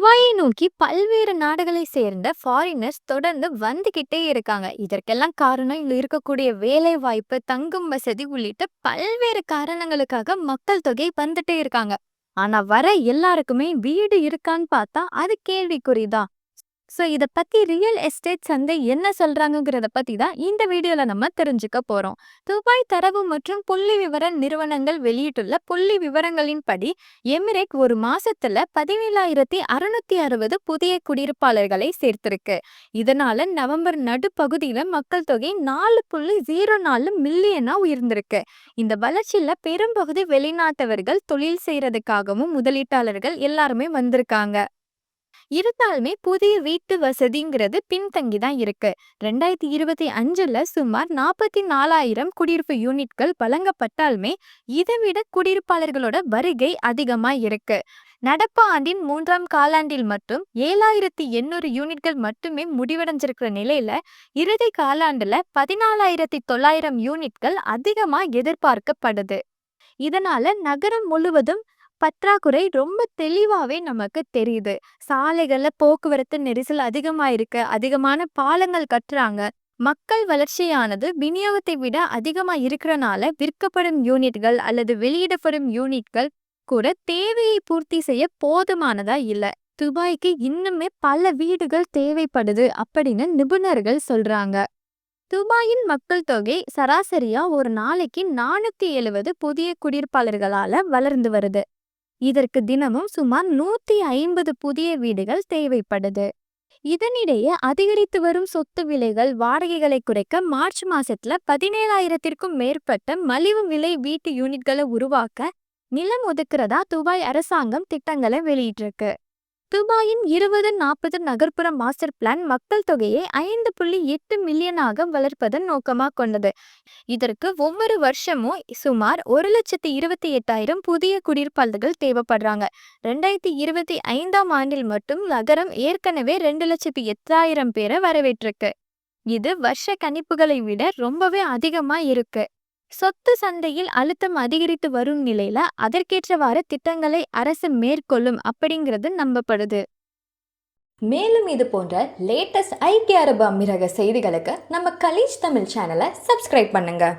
துபாயை நோக்கி பல்வேறு நாடுகளை சேர்ந்த ஃபாரினர்ஸ் தொடர்ந்து வந்துகிட்டே இருக்காங்க. இதற்கெல்லாம் காரணம் இங்க இருக்கக்கூடிய வேலை வாய்ப்பு தங்கும் வசதி உள்ளிட்ட பல்வேறு காரணங்களுக்காக மக்கள் தொகை வந்துட்டே இருக்காங்க. ஆனா வர எல்லாருக்குமே வீடு இருக்கான்னு பார்த்தா அது கேள்விக்குறிதான் ஸோ இதை பத்தி ரியல் எஸ்டேட் சந்தை என்ன சொல்றாங்கங்கிறத பத்தி தான் இந்த வீடியோல நம்ம தெரிஞ்சுக்க போறோம். துபாய் தரவு மற்றும் புள்ளி விவர நிறுவனங்கள் வெளியிட்டுள்ள புள்ளி விவரங்களின்படி எமிரேட் ஒரு மாசத்துல பதினேழாயிரத்தி அறுநூத்தி அறுபது புதிய குடியிருப்பாளர்களை சேர்த்திருக்கு. இதனால நவம்பர் நடுப்பகுதியில மக்கள் தொகை நாலு புள்ளி ஜீரோ நாலு மில்லியனா உயர்ந்திருக்கு. இந்த வளர்ச்சியில பெரும்பகுதி வெளிநாட்டவர்கள் தொழில் செய்யறதுக்காகவும் முதலீட்டாளர்கள் எல்லாருமே வந்திருக்காங்க. இருந்தாலுமே புதிய வீட்டு வசதிங்கிறது பின்தங்கி தான் இருக்கு. ரெண்டாயிரத்தி இருபத்தி அஞ்சுல சுமார் நாற்பத்தி நாலாயிரம் குடியிருப்பு யூனிட்கள் வழங்கப்பட்டாலுமே இதை விட குடியிருப்பாளர்களோட வருகை அதிகமா இருக்கு. நடப்பு ஆண்டின் மூன்றாம் காலாண்டில் மட்டும் ஏழாயிரத்தி எண்ணூறு யூனிட்கள் மட்டுமே முடிவடைஞ்சிருக்கிற நிலையில இறுதி காலாண்டுல பதினாலாயிரத்தி தொள்ளாயிரம் யூனிட்கள் அதிகமா எதிர்பார்க்கப்படுது. இதனால நகரம் முழுவதும் பற்றாக்குறை ரொம்ப தெளிவாவே நமக்கு தெரியுது. சாலைகள்ல போக்குவரத்து நெரிசல் அதிகமா இருக்கு அதிகமான பாலங்கள் கட்டுறாங்க. மக்கள் வளர்ச்சியானது விநியோகத்தை விட அதிகமா இருக்கிறனால விற்கப்படும் யூனிட்கள் அல்லது வெளியிடப்படும் யூனிட்கள் கூட தேவையை பூர்த்தி செய்ய போதுமானதா இல்ல. துபாய்க்கு இன்னுமே பல வீடுகள் தேவைப்படுது அப்படின்னு நிபுணர்கள் சொல்றாங்க. துபாயின் மக்கள் தொகை சராசரியா ஒரு நாளைக்கு நானூத்தி எழுவது புதிய குடியிருப்பாளர்களால வளர்ந்து வருது. இதற்கு தினமும் சுமார் நூத்தி ஐம்பது புதிய வீடுகள் தேவைப்படுது. இதனிடையே அதிகரித்து வரும் சொத்து விலைகள் வாடகைகளை குறைக்க மார்ச் மாசத்துல பதினேழாயிரத்திற்கும் மேற்பட்ட மலிவு விலை வீட்டு யூனிட்களை உருவாக்க நிலம் ஒதுக்குறதா துபாய் அரசாங்கம் திட்டங்களை வெளியிட்டிருக்கு. துபாயின் இருபது நாற்பது நகர்ப்புற மாஸ்டர் பிளான் மக்கள் தொகையை ஐந்து புள்ளி எட்டு மில்லியனாக வளர்ப்பதன் நோக்கமாக கொண்டது. இதற்கு ஒவ்வொரு வருஷமும் சுமார் ஒரு லட்சத்தி இருபத்தி எட்டாயிரம் புதிய குடியிருப்பாளர்கள் தேவைப்படுறாங்க. ரெண்டாயிரத்தி இருபத்தி ஐந்தாம் ஆண்டில் மட்டும் நகரம் ஏற்கனவே ரெண்டு லட்சத்தி எட்டாயிரம் பேரை வரவேற்றிருக்கு. இது வருஷ கணிப்புகளை விட ரொம்பவே அதிகமா இருக்கு. சொத்து சந்தையில் அழுத்தம் அதிகரித்து வரும் நிலையில அதற்கேற்றவாறு திட்டங்களை அரசு மேற்கொள்ளும் அப்படிங்கிறது நம்பப்படுது. மேலும் இது போன்ற லேட்டஸ்ட் ஐக்கிய அரபு அமீரக செய்திகளுக்கு நம்ம கலீஜ் தமிழ் சேனலை சப்ஸ்கிரைப் பண்ணுங்க.